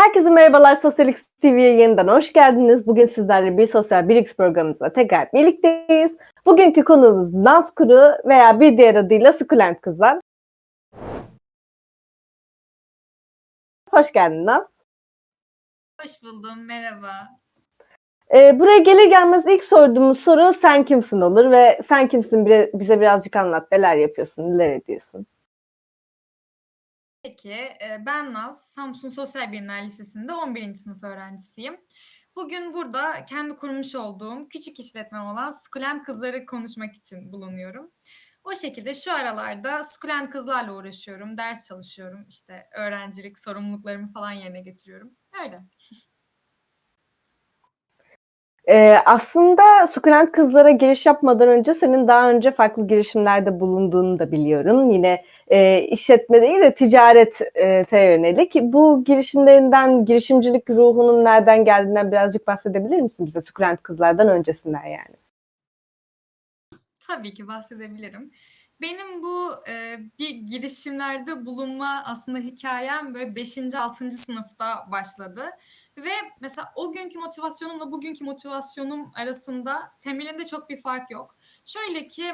Herkese merhabalar Sosyalix TV'ye yeniden hoş geldiniz. Bugün sizlerle bir sosyal birix programımızda tekrar birlikteyiz. Bugünkü konuğumuz Naz Kuru veya bir diğer adıyla Sukulent Kızlar. Hoş geldin Naz. Hoş buldum, merhaba. Ee, buraya gelir gelmez ilk sorduğumuz soru sen kimsin olur ve sen kimsin bize birazcık anlat. Neler yapıyorsun, neler ediyorsun? Peki, e, ben Naz, Samsun Sosyal Bilimler Lisesi'nde 11. sınıf öğrencisiyim. Bugün burada kendi kurmuş olduğum küçük işletmem olan Sukulent Kızları konuşmak için bulunuyorum. O şekilde şu aralarda sukulent kızlarla uğraşıyorum, ders çalışıyorum, işte öğrencilik sorumluluklarımı falan yerine getiriyorum. Öyle. Ee, aslında Sukulent Kızlara giriş yapmadan önce senin daha önce farklı girişimlerde bulunduğunu da biliyorum. Yine e, işletme değil de ticarete yönelik. Bu girişimlerinden, girişimcilik ruhunun nereden geldiğinden birazcık bahsedebilir misin bize Sukulent Kızlardan öncesinden yani? Tabii ki bahsedebilirim. Benim bu e, bir girişimlerde bulunma aslında hikayem böyle 5. 6. sınıfta başladı. Ve mesela o günkü motivasyonumla bugünkü motivasyonum arasında temelinde çok bir fark yok. Şöyle ki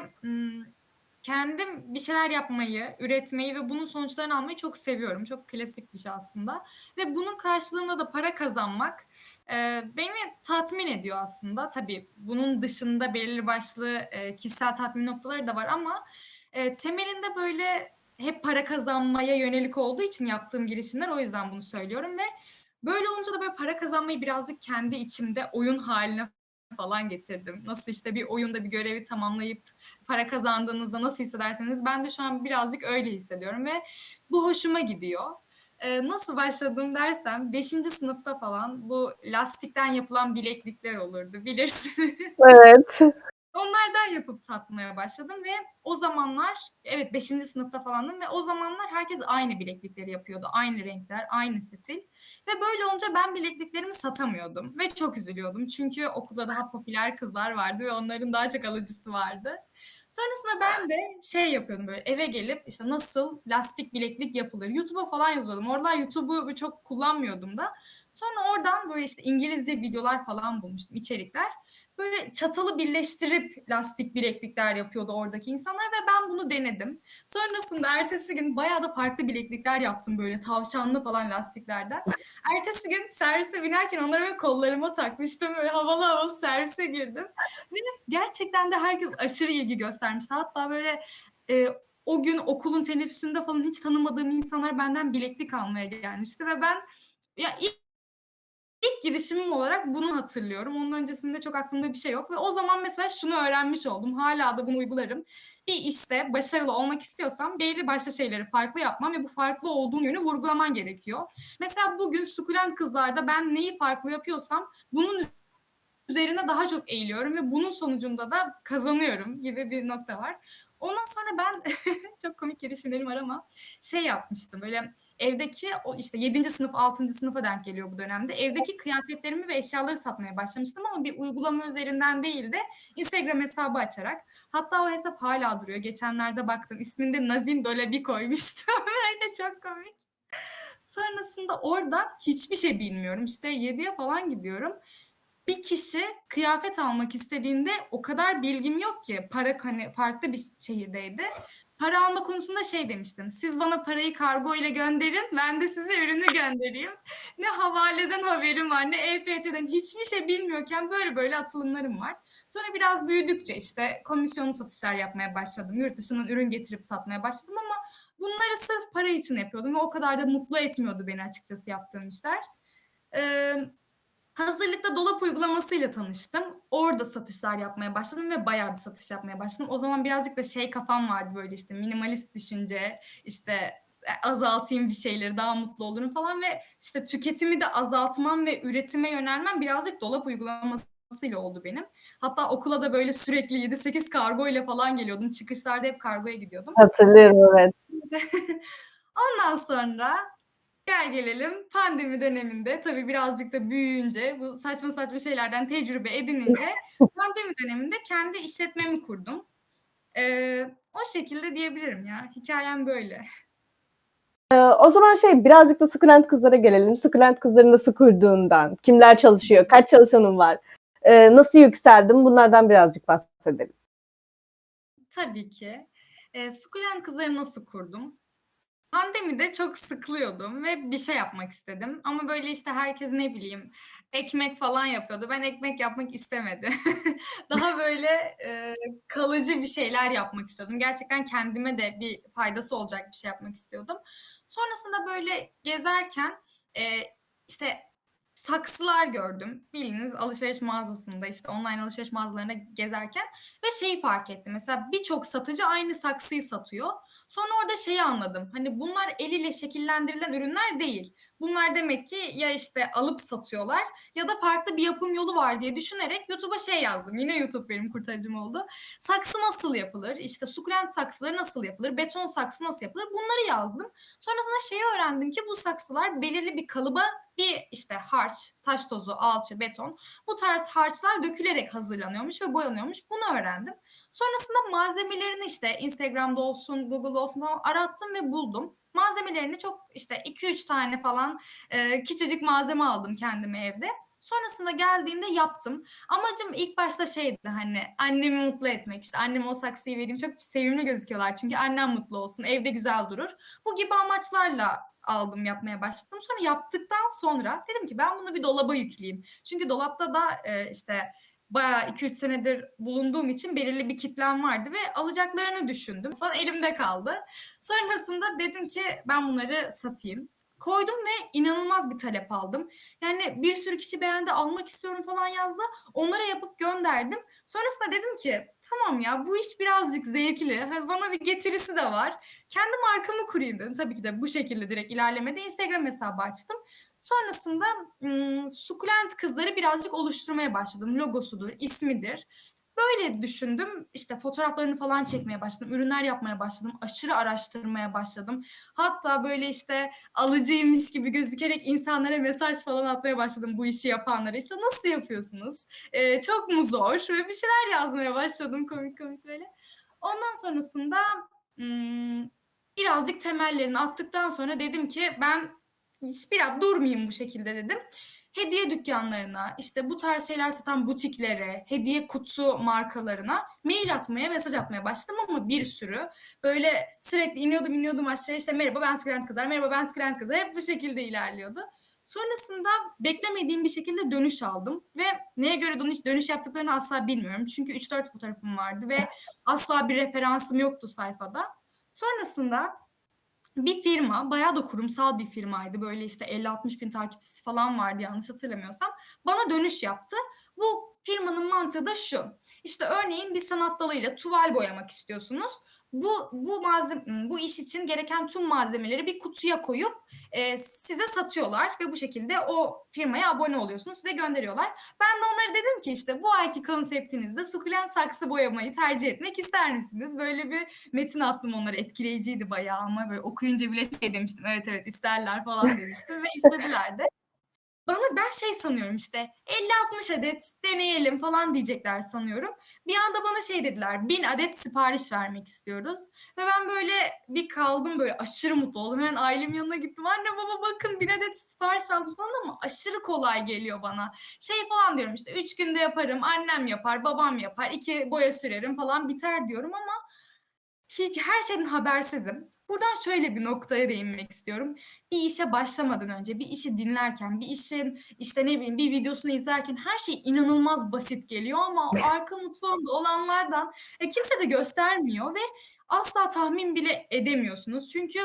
kendim bir şeyler yapmayı, üretmeyi ve bunun sonuçlarını almayı çok seviyorum. Çok klasik bir şey aslında. Ve bunun karşılığında da para kazanmak e, beni tatmin ediyor aslında. Tabii bunun dışında belirli başlı e, kişisel tatmin noktaları da var ama e, temelinde böyle hep para kazanmaya yönelik olduğu için yaptığım girişimler o yüzden bunu söylüyorum ve böyle olunca da böyle para kazanmayı birazcık kendi içimde oyun haline falan getirdim. Nasıl işte bir oyunda bir görevi tamamlayıp para kazandığınızda nasıl hissederseniz ben de şu an birazcık öyle hissediyorum ve bu hoşuma gidiyor. Ee, nasıl başladım dersem 5. sınıfta falan bu lastikten yapılan bileklikler olurdu bilirsiniz. Evet. Onlardan yapıp satmaya başladım ve o zamanlar evet 5. sınıfta falandım ve o zamanlar herkes aynı bileklikleri yapıyordu. Aynı renkler, aynı stil. Ve böyle olunca ben bilekliklerimi satamıyordum ve çok üzülüyordum. Çünkü okulda daha popüler kızlar vardı ve onların daha çok alıcısı vardı. Sonrasında ben de şey yapıyordum böyle eve gelip işte nasıl lastik bileklik yapılır. YouTube'a falan yazıyordum. Oralar YouTube'u çok kullanmıyordum da. Sonra oradan böyle işte İngilizce videolar falan bulmuştum, içerikler. Böyle çatalı birleştirip lastik bileklikler yapıyordu oradaki insanlar ve ben bunu denedim. Sonrasında ertesi gün bayağı da farklı bileklikler yaptım böyle tavşanlı falan lastiklerden. Ertesi gün servise binerken onları böyle kollarıma takmıştım. Böyle havalı havalı servise girdim. Ve gerçekten de herkes aşırı ilgi göstermişti. Hatta böyle e, o gün okulun teneffüsünde falan hiç tanımadığım insanlar benden bileklik almaya gelmişti ve ben ya ilk İlk girişimim olarak bunu hatırlıyorum. Onun öncesinde çok aklımda bir şey yok ve o zaman mesela şunu öğrenmiş oldum. Hala da bunu uygularım. Bir işte başarılı olmak istiyorsam belli başlı şeyleri farklı yapmam ve bu farklı olduğun yönü vurgulaman gerekiyor. Mesela bugün sukulent kızlarda ben neyi farklı yapıyorsam bunun üzerine daha çok eğiliyorum ve bunun sonucunda da kazanıyorum gibi bir nokta var. Ondan sonra ben çok komik girişimlerim var ama şey yapmıştım böyle evdeki o işte 7. sınıf 6. sınıfa denk geliyor bu dönemde. Evdeki kıyafetlerimi ve eşyaları satmaya başlamıştım ama bir uygulama üzerinden değil de Instagram hesabı açarak. Hatta o hesap hala duruyor. Geçenlerde baktım. İsminde Nazin Dolebi koymuştum. Öyle çok komik. Sonrasında orada hiçbir şey bilmiyorum. İşte 7'ye falan gidiyorum bir kişi kıyafet almak istediğinde o kadar bilgim yok ki para hani farklı bir şehirdeydi. Para alma konusunda şey demiştim. Siz bana parayı kargo ile gönderin, ben de size ürünü göndereyim. Ne havaleden haberim var, ne EFT'den hiçbir şey bilmiyorken böyle böyle atılımlarım var. Sonra biraz büyüdükçe işte komisyonlu satışlar yapmaya başladım. Yurt dışından ürün getirip satmaya başladım ama bunları sırf para için yapıyordum ve o kadar da mutlu etmiyordu beni açıkçası yaptığım işler. Ee, Hazırlıkta dolap uygulamasıyla tanıştım. Orada satışlar yapmaya başladım ve bayağı bir satış yapmaya başladım. O zaman birazcık da şey kafam vardı böyle işte minimalist düşünce, işte e, azaltayım bir şeyleri daha mutlu olurum falan ve işte tüketimi de azaltmam ve üretime yönelmem birazcık dolap uygulamasıyla oldu benim. Hatta okula da böyle sürekli 7-8 kargo ile falan geliyordum. Çıkışlarda hep kargoya gidiyordum. Hatırlıyorum evet. Ondan sonra Gel gelelim pandemi döneminde tabii birazcık da büyüyünce bu saçma saçma şeylerden tecrübe edinince pandemi döneminde kendi işletmemi kurdum. Eee, o şekilde diyebilirim ya. Hikâyem böyle. Eee, o zaman şey birazcık da sukulent kızlara gelelim. Sukulent kızları nasıl kurduğundan, kimler çalışıyor, kaç çalışanın var, eee, nasıl yükseldin bunlardan birazcık bahsedelim. Tabii ki. Eee, sukulent kızları nasıl kurdum? Pandemide çok sıkılıyordum ve bir şey yapmak istedim ama böyle, işte, herkes ne bileyim ekmek falan yapıyordu. Ben ekmek yapmak istemedim. Daha böyle, eee, kalıcı bir şeyler yapmak istiyordum. Gerçekten kendime de bir faydası olacak bir şey yapmak istiyordum. Sonrasında böyle gezerken, eee, işte, saksılar gördüm. Bildiğiniz alışveriş mağazasında, işte, online alışveriş mağazalarında gezerken ve şeyi fark ettim. Mesela birçok satıcı aynı saksıyı satıyor. Sonra orada şeyi anladım. Hani bunlar el ile şekillendirilen ürünler değil. Bunlar demek ki ya, işte, alıp satıyorlar ya da farklı bir yapım yolu var diye düşünerek YouTube'a şey yazdım. Yine YouTube benim kurtarıcım oldu. Saksı nasıl yapılır? İşte, sukulent saksıları nasıl yapılır? Beton saksı nasıl yapılır? Bunları yazdım. Sonrasında şeyi öğrendim ki bu saksılar belirli bir kalıba bir, işte, harç, taş tozu, alçı, beton bu tarz harçlar dökülerek hazırlanıyormuş ve boyanıyormuş. Bunu öğrendim. Sonrasında malzemelerini, işte, Instagram'da olsun, Google'da olsun falan arattım ve buldum. Malzemelerini çok, işte, 2-3 tane falan, eee, küçücük malzeme aldım kendime evde. Sonrasında geldiğinde yaptım. Amacım ilk başta şeydi, hani, annemi mutlu etmek. İşte, anneme o saksıyı vereyim, çok sevimli gözüküyorlar çünkü annem mutlu olsun, evde güzel durur. Bu gibi amaçlarla aldım, yapmaya başladım. Sonra yaptıktan sonra dedim ki ben bunu bir dolaba yükleyeyim. Çünkü dolapta da, eee, işte, bayağı 2-3 senedir bulunduğum için belirli bir kitlem vardı ve alacaklarını düşündüm. Sonra elimde kaldı. Sonrasında dedim ki ben bunları satayım. Koydum ve inanılmaz bir talep aldım. Yani bir sürü kişi beğendi, almak istiyorum falan yazdı. Onlara yapıp gönderdim. Sonrasında dedim ki tamam ya bu iş birazcık zevkli. Hani, bana bir getirisi de var. Kendi markamı kurayım dedim. Tabii ki de bu şekilde direkt ilerlemedi. Instagram hesabı açtım. Sonrasında, ımm, sukulent kızları birazcık oluşturmaya başladım. Logosudur, ismidir. Böyle düşündüm. İşte, fotoğraflarını falan çekmeye başladım. Ürünler yapmaya başladım. Aşırı araştırmaya başladım. Hatta, böyle, işte, alıcıymış gibi gözükerek insanlara mesaj falan atmaya başladım bu işi yapanlara. İşte, "Nasıl yapıyorsunuz? Eee, çok mu zor?" ve bir şeyler yazmaya başladım komik komik böyle. Ondan sonrasında, ımm, birazcık temellerini attıktan sonra dedim ki ben biraz durmayayım bu şekilde dedim. Hediye dükkânlarına, işte, bu tarz şeyler satan butiklere, hediye kutu markalarına mail atmaya, mesaj atmaya başladım ama bir sürü. Böyle sürekli iniyordum, iniyordum aşağıya, işte, "Merhaba ben sukulent kızlar, merhaba ben sukulent kızlar." Hep bu şekilde ilerliyordu. Sonrasında beklemediğim bir şekilde dönüş aldım ve neye göre dönüş dönüş yaptıklarını asla bilmiyorum. Çünkü 3-4 fotoğrafım vardı ve asla bir referansım yoktu sayfada. Sonrasında bir firma, bayağı da kurumsal bir firmaydı. Böyle, işte, 50-60 bin takipçisi falan vardı yanlış hatırlamıyorsam. Bana dönüş yaptı. Bu firmanın mantığı da şu: İşte, örneğin bir sanat dalıyla tuval boyamak istiyorsunuz. Bu bu malzem ımm, bu iş için gereken tüm malzemeleri bir kutuya koyup, eee, size satıyorlar ve bu şekilde o firmaya abone oluyorsunuz, size gönderiyorlar. Ben de onlara dedim ki, işte, "Bu ayki konseptinizde sukulent saksı boyamayı tercih etmek ister misiniz?" Böyle bir metin attım onlara. Etkileyiciydi bayağı ama böyle okuyunca bile şey demiştim, "Evet, evet isterler." falan demiştim ve istediler de. Bana ben şey sanıyorum, işte, "50-60 adet deneyelim." falan diyecekler sanıyorum. Bir anda bana şey dediler, "1000 adet sipariş vermek istiyoruz." ve ben böyle bir kaldım, böyle aşırı mutlu oldum. Hemen ailemin yanına gittim. "Anne, baba bakın 1000 adet sipariş aldım." falan ama aşırı kolay geliyor bana. Şey falan diyorum, işte, "3 günde yaparım, annem yapar, babam yapar, 2 boya sürerim falan biter." diyorum ama hiç her şeyden habersizim. Buradan şöyle bir noktaya değinmek istiyorum. Bir işe başlamadan önce, bir işi dinlerken, bir işin, işte, ne bileyim, bir videosunu izlerken her şey inanılmaz basit geliyor ama arka mutfağında olanlardan, e, kimse de göstermiyor ve asla tahmin bile edemiyorsunuz. Çünkü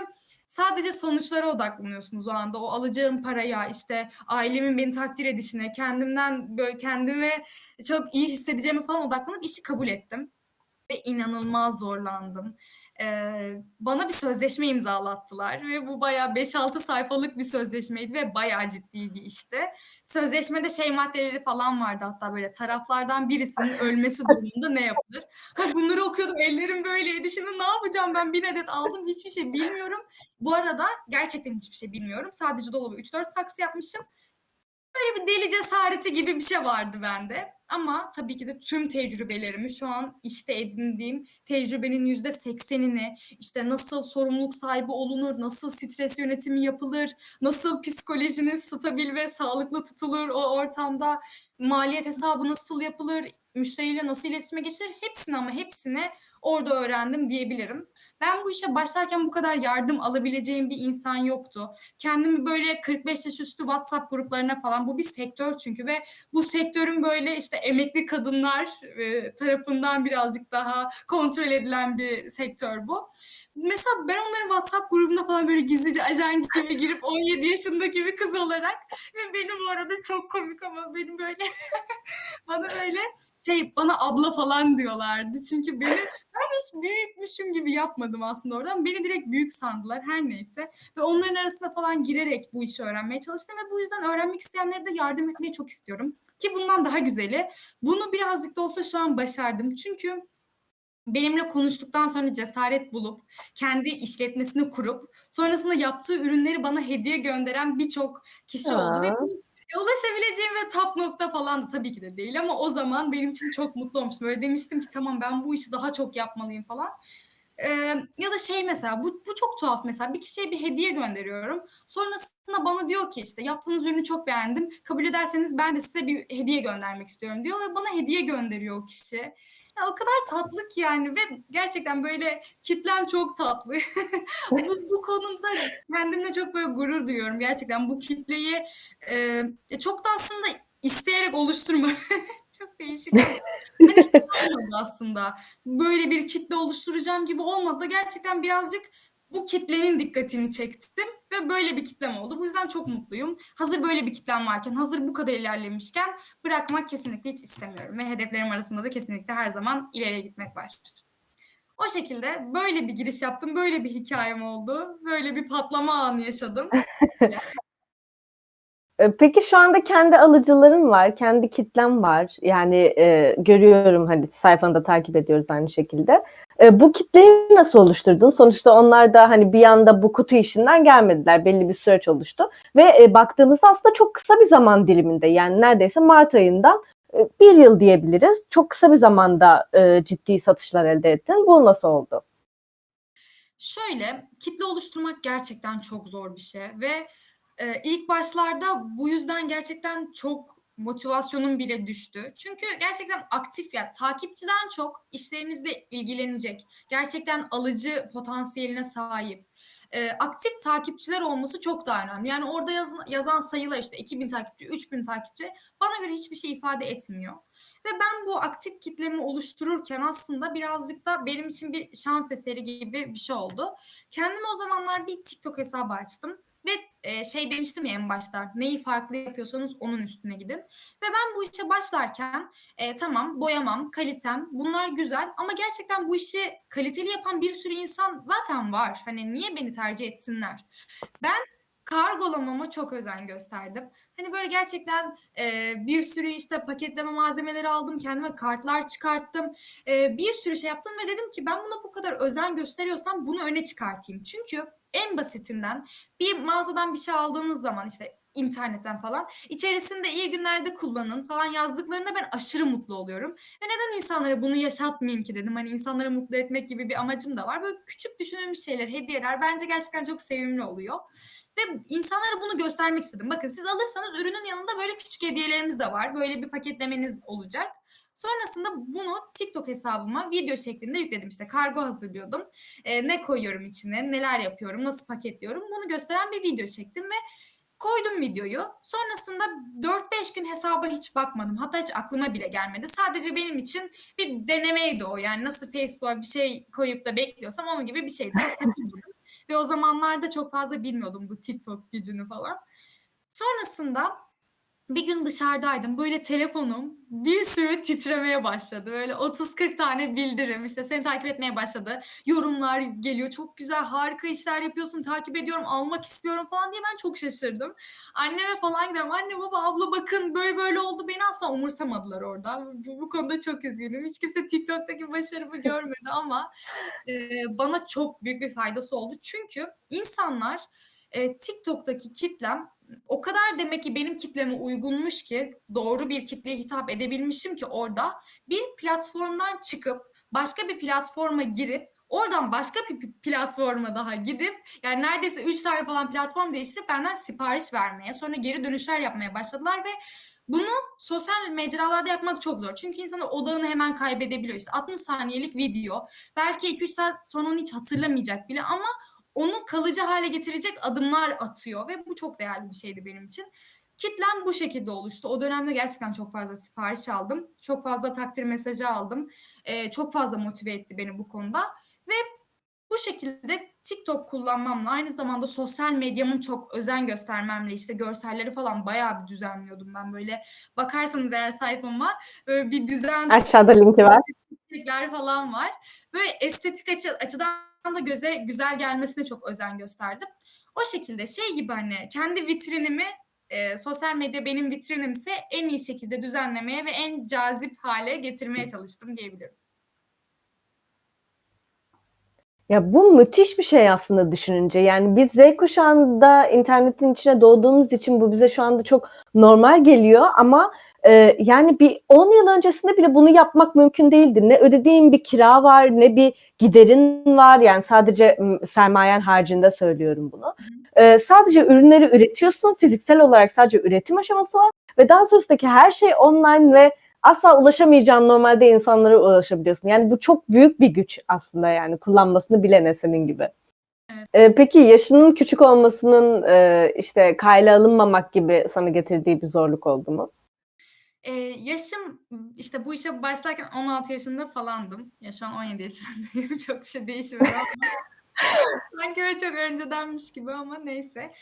sadece sonuçlara odaklanıyorsunuz o anda. O alacağım paraya, işte, ailemin beni takdir edişine, kendimden, böyle, kendimi çok iyi hissedeceğime falan odaklanıp işi kabul ettim ve inanılmaz zorlandım. Eee, bana bir sözleşme imzalattılar ve bu bayağı 5-6 sayfalık bir sözleşmeydi ve bayağı ciddi bir işti. Sözleşmede şey maddeleri falan vardı hatta böyle taraflardan birisinin ölmesi durumunda ne yapılır? Bunları okuyordum, ellerim böyleydi. Şimdi ne yapacağım ben? 1000 adet aldım, hiçbir şey bilmiyorum. Bu arada gerçekten hiçbir şey bilmiyorum. Sadece dolaba 3-4 saksı yapmışım. Böyle bir deli cesareti gibi bir şey vardı bende. Ama tabii ki de tüm tecrübelerimi şu an işte edindiğim tecrübenin %80'ini işte nasıl sorumluluk sahibi olunur, nasıl stres yönetimi yapılır, nasıl psikolojiniz stabil ve sağlıklı tutulur o ortamda, maliyet hesabı nasıl yapılır, müşteriyle nasıl iletişime geçilir hepsini ama hepsini orada öğrendim diyebilirim. Ben bu işe başlarken bu kadar yardım alabileceğim bir insan yoktu. Kendimi böyle 45 yaş üstü WhatsApp gruplarına falan bu bir sektör çünkü ve bu sektörün böyle işte emekli kadınlar e, tarafından birazcık daha kontrol edilen bir sektör bu. Mesela ben onların WhatsApp grubuna falan böyle gizlice ajan gibi girip 17 yaşındaki bir kız olarak ve benim bu arada çok komik ama benim böyle bana böyle şey bana abla falan diyorlardı. Çünkü beni ben hiç büyükmüşüm gibi yapmadım aslında oradan. Beni direkt büyük sandılar her neyse. Ve onların arasına falan girerek bu işi öğrenmeye çalıştım ve bu yüzden öğrenmek isteyenlere de yardım etmeyi çok istiyorum. Ki bundan daha güzeli bunu birazcık da olsa şu an başardım. Çünkü benimle konuştuktan sonra cesaret bulup kendi işletmesini kurup sonrasında yaptığı ürünleri bana hediye gönderen birçok kişi oldu ve bu ulaşabileceğim ve top nokta falan da tabii ki de değil ama o zaman benim için çok mutlu olmuştum. Böyle demiştim ki tamam ben bu işi daha çok yapmalıyım falan. Eee, ya da şey mesela bu, bu çok tuhaf mesela bir kişiye bir hediye gönderiyorum. Sonrasında bana diyor ki işte yaptığınız ürünü çok beğendim. Kabul ederseniz ben de size bir hediye göndermek istiyorum diyor ve bana hediye gönderiyor o kişi. Ya o kadar tatlı ki yani ve gerçekten böyle kitlem çok tatlı. bu, bu konuda kendimle çok böyle gurur duyuyorum. Gerçekten bu kitleyi e, çok da aslında isteyerek oluşturma. çok değişik. Hani işte olmadı aslında. Böyle bir kitle oluşturacağım gibi olmadı gerçekten birazcık bu kitlenin dikkatini çektim ve böyle bir kitlem oldu. Bu yüzden çok mutluyum. Hazır böyle bir kitlem varken, hazır bu kadar ilerlemişken bırakmak kesinlikle hiç istemiyorum. Ve hedeflerim arasında da kesinlikle her zaman ileriye gitmek var. O şekilde böyle bir giriş yaptım. Böyle bir hikayem oldu. Böyle bir patlama anı yaşadım. Eee, peki şu anda kendi alıcıların var, kendi kitlen var. Yani, eee, görüyorum, hani, sayfanı da takip ediyoruz aynı şekilde. Eee, bu kitleyi nasıl oluşturdun? Sonuçta onlar da, hani, bir anda bu kutu işinden gelmediler. Belli bir süreç oluştu ve, eee, baktığımızda aslında çok kısa bir zaman diliminde, yani neredeyse mart ayından, eee, 1 yıl diyebiliriz. Çok kısa bir zamanda, eee, ciddi satışlar elde ettin. Bu nasıl oldu? Şöyle, kitle oluşturmak gerçekten çok zor bir şey ve, eee, ilk başlarda bu yüzden gerçekten çok motivasyonum bile düştü. Çünkü gerçekten aktif ya takipçiden çok işlerinizle ilgilenecek, gerçekten alıcı potansiyeline sahip, eee, aktif takipçiler olması çok daha önemli. Yani orada yazın yazan sayılar işte 2000 takipçi, 3000 takipçi bana göre hiçbir şey ifade etmiyor ve ben bu aktif kitlemi oluştururken aslında birazcık da benim için bir şans eseri gibi bir şey oldu. Kendime o zamanlar bir TikTok hesabı açtım ve, eee, şey demiştim ya en başta, neyi farklı yapıyorsanız onun üstüne gidin ve ben bu işe başlarken, eee, tamam boyamam, kalitem bunlar güzel ama gerçekten bu işi kaliteli yapan bir sürü insan zaten var. Hani niye beni tercih etsinler? Ben kargolamama çok özen gösterdim. Hani, böyle gerçekten, eee, bir sürü işte paketleme malzemeleri aldım, kendime kartlar çıkarttım, eee, bir sürü şey yaptım ve dedim ki ben buna bu kadar özen gösteriyorsam bunu öne çıkartayım. Çünkü en basitinden bir mağazadan bir şey aldığınız zaman işte internetten falan içerisinde iyi günlerde kullanın falan yazdıklarında ben aşırı mutlu oluyorum ve neden insanlara bunu yaşatmayayım ki dedim. Hani, insanları mutlu etmek gibi bir amacım da var. Böyle küçük düşünülmüş şeyler, hediyeler bence gerçekten çok sevimli oluyor ve insanlara bunu göstermek istedim. Bakın siz alırsanız ürünün yanında böyle küçük hediyelerimiz de var. Böyle bir paketlemeniz olacak. Sonrasında bunu TikTok hesabıma video şeklinde yükledim. İşte kargo hazırlıyordum. Eee, ne koyuyorum içine, neler yapıyorum, nasıl paketliyorum bunu gösteren bir video çektim ve koydum videoyu. Sonrasında 4-5 gün hesaba hiç bakmadım. Hatta hiç aklıma bile gelmedi. Sadece benim için bir denemeydi o. Yani nasıl Facebook'a bir şey koyup da bekliyorsam onun gibi bir şeydi. Ve o zamanlarda çok fazla bilmiyordum bu TikTok gücünü falan. Sonrasında bir gün dışarıdaydım. Böyle telefonum bir sürü titremeye başladı. Böyle 30-40 tane bildirim, işte seni takip etmeye başladı. Yorumlar geliyor. Çok güzel, harika işler yapıyorsun, takip ediyorum, almak istiyorum falan diye ben çok şaşırdım. Anneme falan gidiyorum. Anne, baba, abla bakın böyle böyle oldu. Beni asla umursamadılar orada. Bu, bu konuda çok üzgünüm. Hiç kimse TikTok'taki başarımı görmedi ama eee, bana çok büyük bir faydası oldu. Çünkü insanlar eee, TikTok'taki kitlem o kadar demek ki benim kitleme uygunmuş ki doğru bir kitleye hitap edebilmişim ki orada bir platformdan çıkıp başka bir platforma girip oradan başka bir platforma daha gidip yani neredeyse 3 tane falan platform değiştirip benden sipariş vermeye sonra geri dönüşler yapmaya başladılar ve bunu sosyal mecralarda yapmak çok zor. Çünkü insanlar odağını hemen kaybedebiliyor. İşte 60 saniyelik video. Belki 2-3 saat sonra onu hiç hatırlamayacak bile ama onu kalıcı hale getirecek adımlar atıyor ve bu çok değerli bir şeydi benim için. Kitlem bu şekilde oluştu. O dönemde gerçekten çok fazla sipariş aldım. Çok fazla takdir mesajı aldım. Ee, çok fazla motive etti beni bu konuda. Ve bu şekilde TikTok kullanmamla aynı zamanda sosyal medyamın çok özen göstermemle işte görselleri falan bayağı bir düzenliyordum ben böyle. Bakarsanız eğer sayfama böyle bir düzen Aşağıda linki var. falan var. Böyle estetik açı, açıdan da göze güzel gelmesine çok özen gösterdim. O şekilde şey gibi hani kendi vitrinimi e, sosyal medya benim vitrinimse en iyi şekilde düzenlemeye ve en cazip hale getirmeye çalıştım diyebilirim. Ya bu müthiş bir şey aslında düşününce. Yani biz Z kuşağında internetin içine doğduğumuz için bu bize şu anda çok normal geliyor ama e, yani bir 10 yıl öncesinde bile bunu yapmak mümkün değildi. Ne ödediğin bir kira var ne bir giderin var. Yani sadece sermayen haricinde söylüyorum bunu. E, sadece ürünleri üretiyorsun. Fiziksel olarak sadece üretim aşaması var ve daha sonrasındaki her şey online ve asla ulaşamayacağın normalde insanlara ulaşabiliyorsun. Yani bu çok büyük bir güç aslında yani kullanmasını bilene senin gibi. Evet. Ee, peki yaşının küçük olmasının e, işte kayla alınmamak gibi sana getirdiği bir zorluk oldu mu? Ee, yaşım işte bu işe başlarken 16 yaşında falandım. Ya şu an 17 yaşındayım. Çok bir şey değişmedi ama. Sanki öyle çok öncedenmiş gibi ama neyse.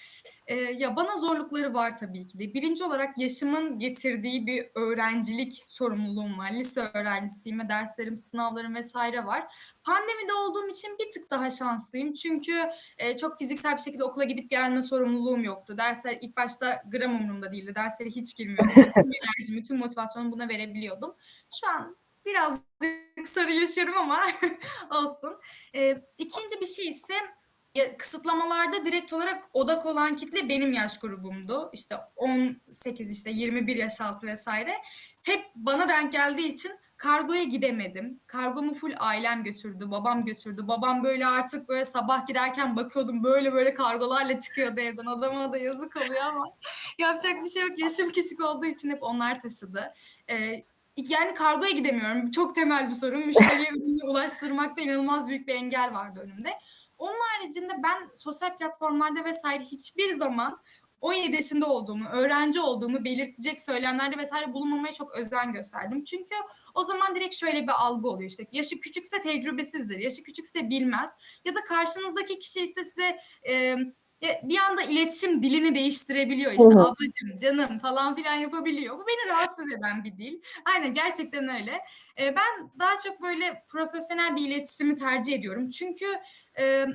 Ee, ya bana zorlukları var tabii ki de. Birinci olarak yaşımın getirdiği bir öğrencilik sorumluluğum var. Lise öğrencisiyim ve derslerim, sınavlarım vesaire var. Pandemide olduğum için bir tık daha şanslıyım. Çünkü e, çok fiziksel bir şekilde okula gidip gelme sorumluluğum yoktu. Dersler ilk başta gram umurumda değildi. Derslere hiç girmiyordum. Tüm enerjimi, tüm motivasyonumu buna verebiliyordum. Şu an birazcık sarı yaşıyorum ama olsun. E, ikinci bir şey ise ya, kısıtlamalarda direkt olarak odak olan kitle benim yaş grubumdu. İşte 18 işte 21 yaş altı vesaire. Hep bana denk geldiği için kargoya gidemedim. Kargomu full ailem götürdü, babam götürdü. Babam böyle artık böyle sabah giderken bakıyordum böyle böyle kargolarla çıkıyordu evden. Adama da yazık oluyor ama yapacak bir şey yok. Yaşım küçük olduğu için hep onlar taşıdı. Ee, yani kargoya gidemiyorum. Çok temel bir sorun. Müşteriye ürünü ulaştırmakta inanılmaz büyük bir engel vardı önümde. Onun haricinde ben sosyal platformlarda vesaire hiçbir zaman 17 yaşında olduğumu, öğrenci olduğumu belirtecek söylemlerde vesaire bulunmamaya çok özen gösterdim. Çünkü o zaman direkt şöyle bir algı oluyor işte. Yaşı küçükse tecrübesizdir, yaşı küçükse bilmez. Ya da karşınızdaki kişi işte size e, bir anda iletişim dilini değiştirebiliyor. İşte hı. ablacığım, canım falan filan yapabiliyor. Bu beni rahatsız eden bir dil. Aynen gerçekten öyle. E, ben daha çok böyle profesyonel bir iletişimi tercih ediyorum. Çünkü e,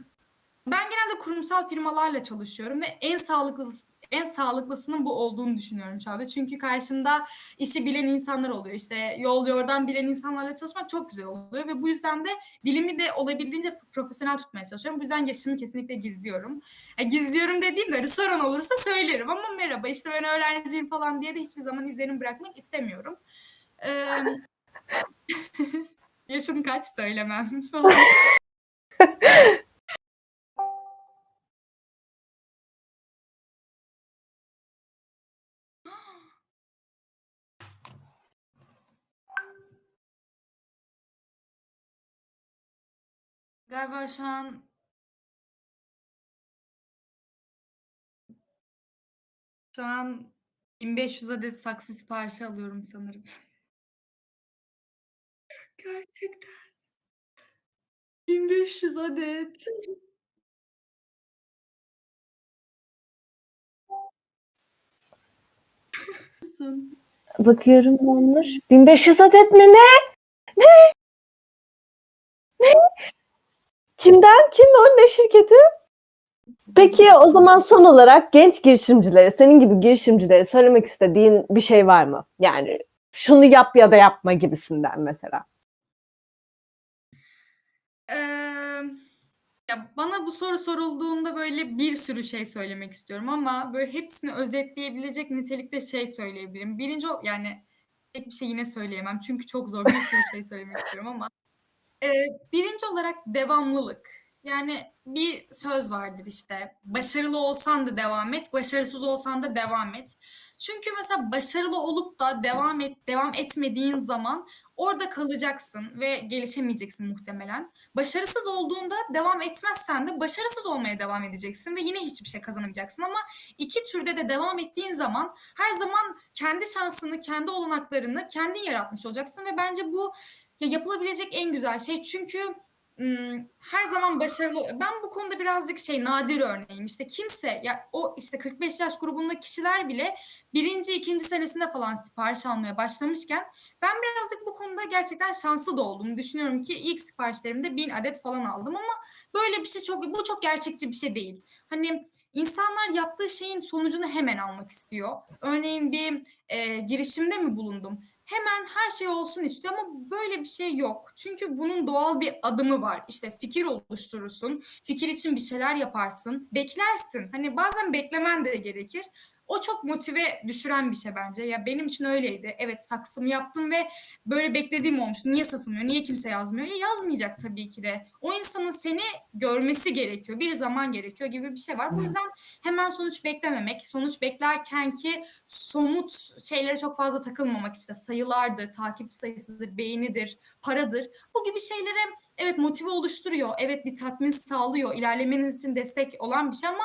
ben genelde kurumsal firmalarla çalışıyorum ve en sağlıklısı en sağlıklısının bu olduğunu düşünüyorum Çağla. Çünkü karşımda işi bilen insanlar oluyor. İşte yol yordan bilen insanlarla çalışmak çok güzel oluyor ve bu yüzden de dilimi de olabildiğince profesyonel tutmaya çalışıyorum. Bu yüzden yaşımı kesinlikle gizliyorum. E, gizliyorum dediğimde hani sorun olursa söylerim ama merhaba işte ben öğrenciyim falan diye de hiçbir zaman izlerini bırakmak istemiyorum. Ee, yaşın kaç söylemem Galiba şu an şu an 1500 adet saksı siparişi alıyorum sanırım. Gerçekten. 1500 adet. Bakıyorum olmuş. 1500 adet mi ne? Ne? Ne? Kimden? Kim o? Ne şirketi? Peki o zaman son olarak genç girişimcilere, senin gibi girişimcilere söylemek istediğin bir şey var mı? Yani şunu yap ya da yapma gibisinden mesela. Emm Ya, bana bu soru sorulduğunda, böyle, bir sürü şey söylemek istiyorum ama, böyle, hepsini özetleyebilecek nitelikte şey söyleyebilirim. 1'inci o yani, tek bir şey yine söyleyemem çünkü çok zor. Bir sürü şey söylemek istiyorum ama, eee, 1'inci olarak devamlılık. Yani, bir söz vardır, işte, "Başarılı olsan da devam et, başarısız olsan da devam et." Çünkü mesela başarılı olup da devam et devam etmediğin zaman orada kalacaksın ve gelişemeyeceksin muhtemelen. Başarısız olduğunda devam etmezsen de başarısız olmaya devam edeceksin ve yine hiçbir şey kazanamayacaksın ama 2 türde de devam ettiğin zaman her zaman kendi şansını, kendi olanaklarını kendin yaratmış olacaksın ve bence bu ya, yapılabilecek en güzel şey. Çünkü, ımm, her zaman başarılı Ben bu konuda birazcık şey, nadir örneğim. İşte, kimse ya, o, işte, 45 yaş grubundaki kişiler bile 1'inci, 2'nci senesinde falan sipariş almaya başlamışken ben birazcık bu konuda gerçekten şanslı da olduğumu düşünüyorum ki ilk siparişlerimde 1000 adet falan aldım ama böyle bir şey çok bu çok gerçekçi bir şey değil. Hani, insanlar yaptığı şeyin sonucunu hemen almak istiyor. Örneğin bir, eee, girişimde mi bulundum? Hemen her şey olsun istiyor ama böyle bir şey yok. Çünkü bunun doğal bir adımı var. İşte, fikir oluşturursun, fikir için bir şeyler yaparsın, beklersin. Hani, bazen beklemen de gerekir. O çok motive düşüren bir şey bence. Ya, benim için öyleydi. Evet, saksımı yaptım ve böyle beklediğim olmuştu. Niye satılmıyor, niye kimse yazmıyor? E, yazmayacak tabii ki de. O insanın seni görmesi gerekiyor, bir zaman gerekiyor gibi bir şey var. Bu yüzden hemen sonuç beklememek, sonuç beklerkenki somut şeylere çok fazla takılmamak, işte, sayılardır, takipçi sayısıdır, beğenidir, paradır. Bu gibi şeylere evet, motive oluşturuyor, evet, bir tatmin sağlıyor, ilerlemeniz için destek olan bir şey ama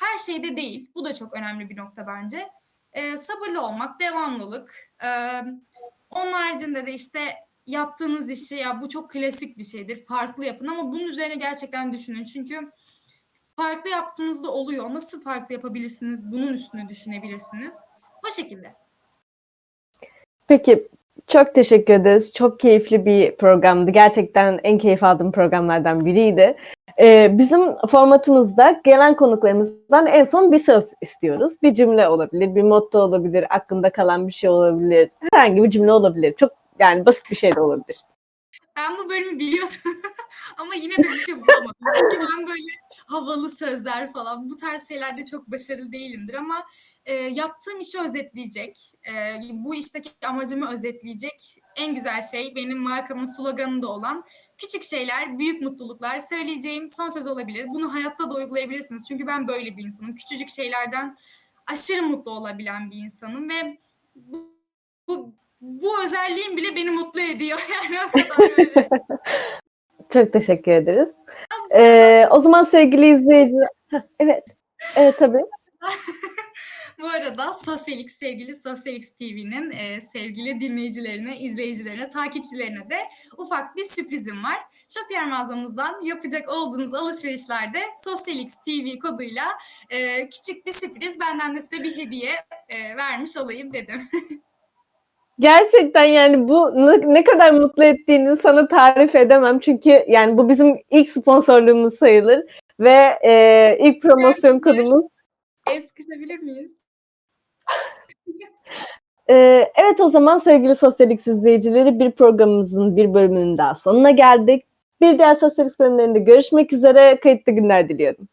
her şeyde değil. Bu da çok önemli bir nokta bence. Eee, sabırlı olmak, devamlılık. Emm, onun haricinde de, işte, yaptığınız işi ya, bu çok klasik bir şeydir, farklı yapın ama bunun üzerine gerçekten düşünün. Çünkü farklı yaptığınızda oluyor. Nasıl farklı yapabilirsiniz? Bunun üstüne düşünebilirsiniz. O şekilde. Peki, çok teşekkür ederiz. Çok keyifli bir programdı. Gerçekten en keyif aldığım programlardan biriydi. Eee, bizim formatımızda gelen konuklarımızdan en son bir söz istiyoruz. Bir cümle olabilir, bir motto olabilir, aklında kalan bir şey olabilir, herhangi bir cümle olabilir. Çok, yani, basit bir şey de olabilir. Ben bu bölümü biliyordum ama yine de bir şey bulamadım. Çünkü ben böyle havalı sözler falan, bu tarz şeylerde çok başarılı değilimdir ama, eee, yaptığım işi özetleyecek, eee, bu işteki amacımı özetleyecek en güzel şey benim markamın sloganında olan "Küçük şeyler, büyük mutluluklar." Söyleyeceğim son söz olabilir. Bunu hayatta da uygulayabilirsiniz. Çünkü ben böyle bir insanım. Küçücük şeylerden aşırı mutlu olabilen bir insanım ve bu bu bu özelliğim bile beni mutlu ediyor. Yani o kadar böyle. Çok teşekkür ederiz. Eee, o zaman sevgili izleyiciler Heh, evet. Evet, tabii. Bu arada Sosyalix, sevgili Sosyalix TV'nin, eee, sevgili dinleyicilerine, izleyicilerine, takipçilerine de ufak bir sürprizim var. Shopier mağazamızdan yapacak olduğunuz alışverişlerde Sosyalix TV koduyla, eee, küçük bir sürpriz, benden de size bir hediye, eee, vermiş olayım dedim. Gerçekten, yani, bu ne kadar mutlu ettiğini sana tarif edemem. Çünkü, yani, bu bizim ilk sponsorluğumuz sayılır ve, eee, ilk promosyon kodumuz. Sıkışabilir miyiz? Eee, evet, o zaman sevgili Sosyalix izleyicileri, bir programımızın bir bölümünün daha sonuna geldik. Bir diğer Sosyalix bölümlerinde görüşmek üzere. Kayıtlı günler diliyorum.